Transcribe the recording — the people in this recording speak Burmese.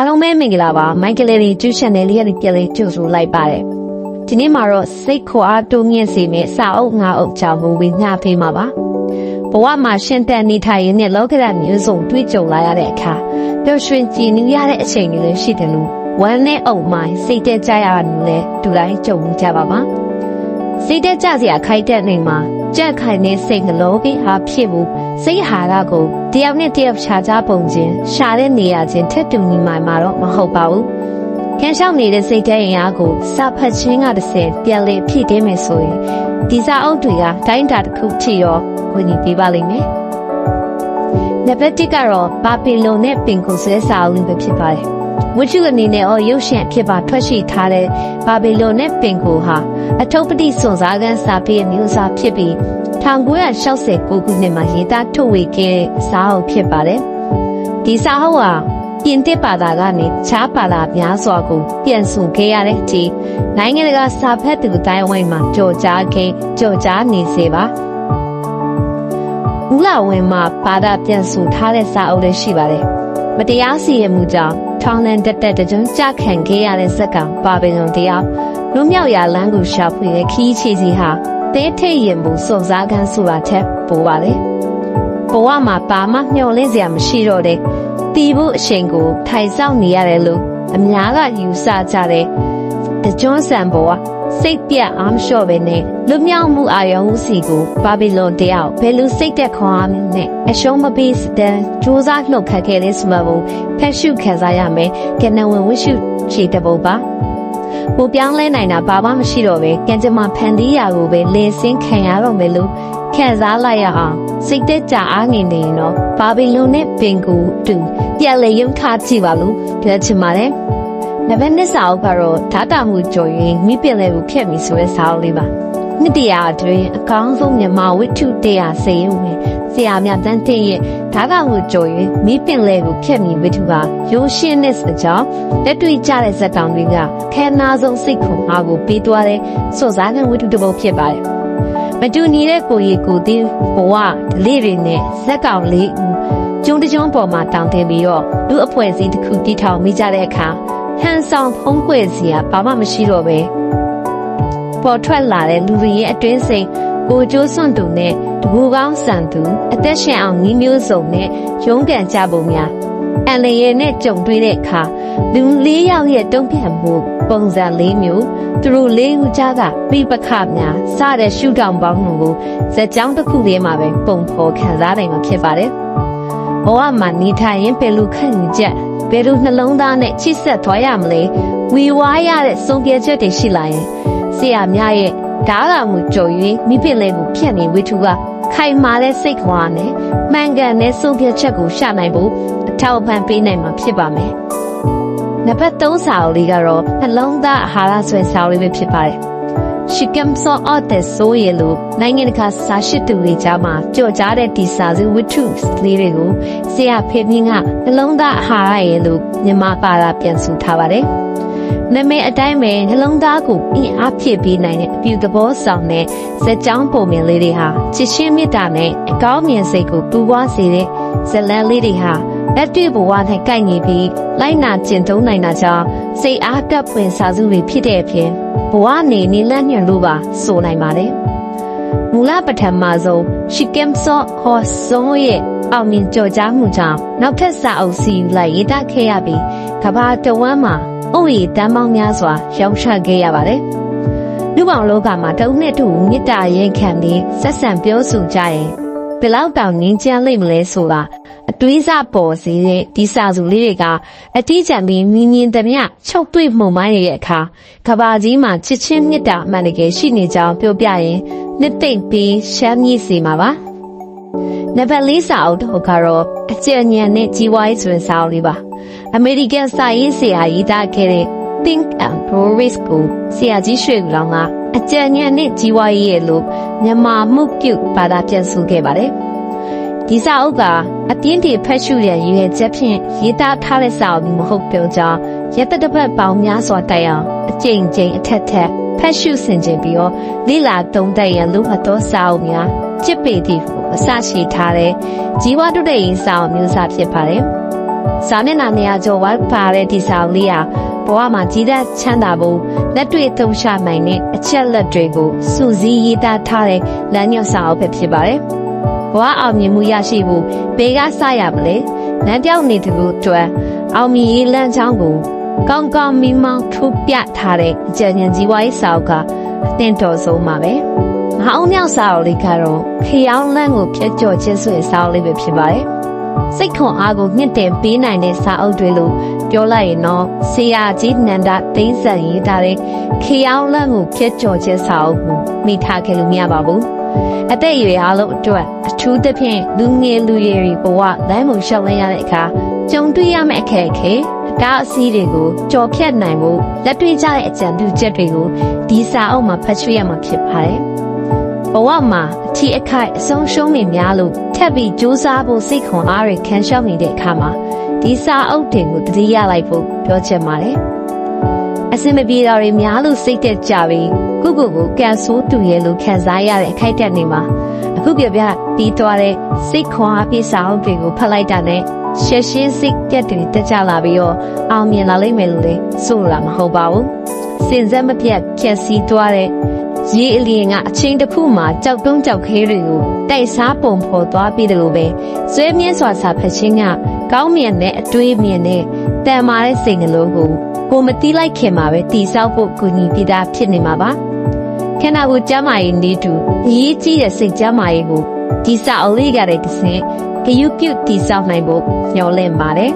အားလုံးပဲမင်္ဂလာပါမိုက်ကလေးတွေကျူးချန်နယ်လေးရပြလေးကြိုဆိုလိုက်ပါတယ်ဒီနေ့မှာတော့စိတ်ခွာတိုးမြင့်စေမယ့်စာအုပ်ငါးအုပ်ကြောင့်မူပြီးညဖေးမှာပါဘဝမှာရှင်တန်နေထိုင်ရင်းနဲ့လောကဓာတ်မျိုးစုံတွေ့ကြုံလာရတဲ့အခါပျော်ရွှင်ကြည်နူးရတဲ့အချိန်တွေလည်းရှိတယ်လို့ဝမ်းနဲ့အုံမိုင်းစိတ်တက်ကြရတာမျိုးလည်းဒူတိုင်းကြုံကြပါပါ စိတ်တက်ကြစရာခိုက်တဲ့နေမှာကြက်ခိုင်တဲ့စိတ်နှလုံးပြီးဟာဖြစ်မှုစိတ်ဟာရကိုတယောက်နဲ့တယောက်ရှားကြပုံချင်းရှာတဲ့နေရာချင်းထက်တူညီမှမှာတော့မဟုတ်ပါဘူး။ခံရှောက်နေတဲ့စိတ်ထဲရင်အားကိုစာဖတ်ခြင်းကတစ်ဆင့်ပြန်လေဖြည့်တင်းမယ်ဆိုရင်ဒီစာအုပ်တွေကတိုင်းတာတစ်ခုဖြစ်ရောဝင်နေပြပါလိမ့်မယ်။နံပါတ်1ကတော့ဘာပီလုံနဲ့ပင်ကိုဆွဲစာအုပ်ပဲဖြစ်ပါတယ်။ဝတ္ထုအနေနဲ့အော်ရုပ်ရှင်ဖြစ်ပါထွက်ရှိထားတဲ့ဘာဘီလုံနဲ့ပင်ကိုဟာ အထုပ်ပတိစွန်စားကန်းစာပေရဲ့မျိုးစားဖြစ်ပြီး1969ခုနှစ်မှာရေးသားထုတ်ဝေခဲ့တဲ့စာအုပ်ဖြစ်ပါတယ်။ဒီစာအုပ်ဟာပြင်သစ်ဘာသာကနေခြားဘာသာများစွာကိုပြန်ဆိုခဲ့ရတဲ့အထိနိုင်ငံတကာစာဖတ်သူအတိုင်းအဝိုင်းမှာကြော်ကြားခဲ့ကြော်ကြားနေစေပါ။ဦးလာဝင်မှာဘာသာပြန်ဆိုထားတဲ့စာအုပ်လည်းရှိပါတယ်။မတရားစီရင်မှုကြောင့် ထောင်လန်တက်တက်တကြွကြခံခဲ့ရတဲ့ဇက်ကောင်ပါပင်ုံတရားလူမြောက်ရာလမ်းကိုရှာဖွေတဲ့ခီးချီစီဟာတဲထိတ်ရင်မှုစုံစားကန်းဆိုတာချက်ပိုပါလေဘဝမှာဘာမှမျှော်လင့်စရာမရှိတော့တဲ့တီးဖို့အချိန်ကိုထိုင်ဆောင်နေရတယ်လို့အများကယူဆကြတဲ့တကြွဆန်ဘဝ စိတ်ပြတ်အားမလျှော့ပဲနဲ့လွမြောက်မှုအာရုံစီကိုဘာဘီလွန်တယောက်ဘယ်လိုစိတ်သက်ခွန်အားနဲ့အရှုံးမပေးစတဲ့စူးစမ်းလှုပ်ခတ်ခဲ့တဲ့စမဘုံဖက်ရှုခံစားရမယ်ကနဝင်ဝှရှုခြေတပုတ်ပါ။ကိုပြောင်းလဲနိုင်တာဘာမှမရှိတော့ပဲကံကြမ္မာဖန်တီးရာကိုပဲလင်းစင်းခံရတော့မယ်လို့ခံစားလိုက်ရအောင်စိတ်သက်ကြအားငင်နေရင်တော့ဘာဘီလွန်နဲ့ပင်ကိုတူပြန်လေရုံထားကြည့်ပါလို့ပြောချင်ပါတယ်။ နံပါတ်2စာအုပ်ကတော့ဓာတာမှုကြော်ရင်မိပင်လေးကိုဖျက်ပြီးဆိုတဲ့စာအုပ်လေးပါ။နှစ်တရာအတွင်းအကောင်းဆုံးမြန်မာဝိတ္ထုတရားစေရုံနဲ့ဆရာမြတ်တန်းတင်ရဲ့ဓာတာမှုကြော်ရင်မိပင်လေးကိုဖျက်ပြီးဝိတ္ထုကရိုးရှင်းတဲ့စကြောင်းလက်တွေ့ကျတဲ့ဇက်ကောင်တွေကခဲနာဆုံးစိတ်ခွန်အားကိုပေးသွားတဲ့စွတ်စားတဲ့ဝိတ္ထုတစ်ပုဒ်ဖြစ်ပါတယ်။မတူညီတဲ့ကိုရီကိုတီးဘဝဒလေးတွေနဲ့ဇက်ကောင်လေးဦးကျုံတကျုံပေါ်မှာတောင်းတင်ပြီးတော့လူအဖွဲ့အစည်းတစ်ခုတည်ထောင်မိကြတဲ့အခါ ဟန်ဆောင်ဖုံးကွယ်စီကဘာမှမရှိတော့ပဲပေါ်ထွက်လာတဲ့လူတွေရဲ့အတွင်းစိတ်ကိုကျိုးစွန့်သူနဲ့တကူကောင်းဆန်သူအသက်ရှင်အောင်ညီမျိုးစုံနဲ့ရုန်းကန်ကြပုံများအန်လျေနဲ့ကြုံတွေ့တဲ့အခါလူလေးယောက်ရဲ့တုံ့ပြန်မှုပုံစံလေးမျိုးသူတို့လေးဦးကြားကပြပခများစတဲ့ရှုထောင့်ပေါင်းတို့ကိုဇက်ကြောင်းတစ်ခုလေးမှာပဲပုံဖော်ခံစားနိုင်မှာဖြစ်ပါတယ်။ဘဝမှာနေထိုင်ရင်ဘယ်လိုခံယူချက် ဘယ်လိုနှလုံးသားနဲ့ချိဆက်သွားရမလဲဝီဝါးရတဲ့စုံပြချက်တွေရှိလာရင်ဆရာများရဲ့ဓာတ်တော်မူကြုံ၍မိဖလေးကိုဖြတ်နေဝိထုကခိုင်မာတဲ့စိတ်ခွာနဲ့မှန်ကန်တဲ့ဆုံးဖြတ်ချက်ကိုရှာနိုင်ဖို့အထောက်အပံ့ပေးနိုင်မှာဖြစ်ပါမယ်။နံပါတ်3စာအုပ်လေးကတော့နှလုံးသားအာဟာရဆွဲစာအုပ်လေးပဲဖြစ်ပါတယ်။ Shikam so out the soul ရလို့နိုင်ငံတကာစာရှိသူတွေကြားမှာကြော်ကြားတဲ့ဒီစာစုဝတ္ထုလေးတွေကိုဆရာဖေမြင့်ကနှလုံးသားအာဟာရရလို့မြန်မာပါတာပြန်ဆိုထားပါတယ်။နာမည်အတိုင်းပဲနှလုံးသားကိုအင်အားဖြည့်ပေးနိုင်တဲ့အပြုသဘောဆောင်တဲ့ဇက်ကြောင်းပုံမြင်လေးတွေဟာချစ်ချင်းမေတ္တာနဲ့အကောင်းမြင်စိတ်ကိုပူပွားစေတဲ့ဇလန်းလေးတွေဟာလက်တွေ့ဘဝနဲ့ကိုက်ညီပြီးလိုက်နာကျင့်သုံးနိုင်တာကြောင့်စိတ်အားတက်ပွင့်စာစုတွေဖြစ်တဲ့အပြင် ဘဝနေနေလန့်ညွန့်လို့ပါဆိုနိုင်ပါတယ်မူလပထမဆုံးရှီကမ်ဆော့ဟော့ဆုံးရဲ့အောင်မြင်ကြော်ကြားမှုကြောင့်နောက်ထပ်စာအုပ်စီယူလိုက်ရေးသားခဲ့ရပြီးကဘာတဝမ်းမှာ။အိုးရီတမ်းပေါင်းများစွာရောင်းချခဲ့ရပါတယ်။လူပေါင်းလောကမှာတအုပ်နဲ့တူမေတ္တာရင်ခံပြီးဆက်ဆံပြောဆိုကြရင်ဘယ်လောက်တောင်ငင်းချမ်းလိမ့်မလဲဆိုတာ အတွေးစားပေါ်စေတဲ့ဒီစာစုလေးတွေကအတိအကျပြီးမြင်းမြင်းသမျှချုပ်တွေ့မှုမိုင်းရဲ့အခါကဘာကြီးမှာချစ်ချင်းမေတ္တာအမှန်တကယ်ရှိနေကြောင်းပြောပြရင်နှစ်သိမ့်ပြီးရှမ်းကြီးစီမှာပါ။နံပါတ်၄စာအုပ်တော့ကတော့အကျဉ်းဉာဏ်နဲ့ကြီးဝါးရေးဆိုတဲ့စာအုပ်လေးပါ။ American စာရေးဆရာရေးသားခဲ့တဲ့ Think and Grow Rich ကိုဆရာကြီးရွှေကူလောင်ကအကြံဉာဏ်နဲ့ကြီးဝါရေးရဲ့လို့မြန်မာမှုပြုဘာသာပြန်ဆိုခဲ့ပါတယ်။ဒီစာအုပ်က အပြင်းထန်ဖတ်ရှုရရည်ရွယ်ချက်ဖြင့်ရေးသားထားတဲ့စာအုပ်မဟုတ်ပြောကြောင်းရတတပတ်ပေါင်းများစွာတိုက်အောင်အကျဉ်းချင်းအထက်ထက်ဖတ်ရှုဆင်ခြင်ပြီးတော့လိလာတုံးတက်ရန်လူအပ်သောစာအုပ်များจิตပေတိအစရှိထားတဲ့ဇီဝတုတ္တရင်စာအုပ်မျိုးစာဖြစ်ပါတယ်။စာမျက်နှာနေရာကျော်ဝါပါတဲ့ဒီစာအုပ်လေးဟာဘဝမှာကြီးတဲ့ချမ်းသာဖို့လက်တွေ့သုံးချနိုင်တဲ့အချက်လက်တွေကိုစုစည်းရေးသားထားတဲ့လမ်းညွှန်စာအုပ်ပဲဖြစ်ပါတယ်။ ဘဝအောင်မြင်မှုရရှိဖို့ဘယ်ကစရမလဲ။လမ်းပြောင်းနေသူတို့အတွက်အောင်မြင်ရေးလမ်းကြောင်းကိုကောင်းကောင်းမိမောင်းထုတ်ပြထားတဲ့အကြံဉာဏ်ကြီးဝါရေးစာအုပ်ကအသင့်တော်ဆုံးပါပဲ။မဟာအောင်မြောက်စာအုပ်လေးကတော့ခရောင်းလန်းကိုဖြတ်ကျော်ခြင်းဆိုတဲ့စာအုပ်လေးပဲဖြစ်ပါတယ်။စိတ်ခွန်အားကိုမြင့်တင်ပေးနိုင်တဲ့စာအုပ်တွေလို့ပြောလိုက်ရင်တော့ဆရာကြီးနန္ဒသိန်းစံရေးထားတဲ့ခေအောင်လန့်ကိုဖျက်ကျော်ခြင်းစာအုပ်ကိုမိထားခဲ့လို့မရပါဘူး အသက်အရွယ်အားလုံးအတွက်အထူးသဖြင့်လူငယ်လူရွယ်တွေဘဝလမ်းမရှောက်လန်းရတဲ့အခါကြုံတွေ့ရမယ့်အခက်အခဲအတားအဆီးတွေကိုကြော်ဖြတ်နိုင်ဖို့လက်တွေ့ကျတဲ့အကြံပြုချက်တွေကိုဒီစာအုပ်မှာဖတ်ရှုရမှာဖြစ်ပါတယ်ဘဝမှာအထီးအခိုက်အဆုံးရှုံးနေများလို့ထပ်ပြီးစူးစမ်းဖို့စိတ်ခွန်အားတွေခံရှောက်နေတဲ့အခါမှာဒီစာအုပ်တွေကိုတတိယလိုက်ဖို့ပြောချင်ပါတယ်။အစင်မပြေတာတွေများလို့စိတ်သက်ကြပြီး ကိုကိုကိုကန်ဆိုးတူရဲ့လို့ခံစားရတဲ့အခိုက်အတန့်တွေမှာအခုပြပြပြီးသွားတဲ့စိတ်ခွန်အားပြစာအုပ်တွေကိုဖတ်လိုက်တာနဲ့ရှက်ရှင်းစိတ်တက်တွေတက်ကြလာပြီးတော့အောင်မြင်လာလိမ့်မယ်လို့လည်းဆိုလာမဟုတ်ပါဘူး။စင်စက်မပြတ်ဖြက်စီးသွားတဲ့ရေအလျင်ကအချိန်တစ်ခုမှာကြောက်တုံးကြောက်ခဲတွေကိုတိုက်စားပုံဖော်သွားပြီးတယ်လို့ပဲဆွဲမြဲစွာစာဖတ်ခြင်းကကောင်းမြတ်တဲ့အတွေးမြင်တဲ့တန်မာတဲ့စိတ်နှလုံးကိုကိုမတီးလိုက်ခင်မှာပဲတီဆောက်ဖို့ကူညီပြတာဖြစ်နေမှာပါ ခန္ဓာကိုယ်ကျမ်းမာရေးနေတူအရေးကြီးတဲ့စိတ်ကျမ်းမာရေးကိုဒီစာအုပ်လေးကတည်းကစင်ဂယုပြုတီဆောက်နိုင်ဖို့ညှော်လင့်ပါတယ်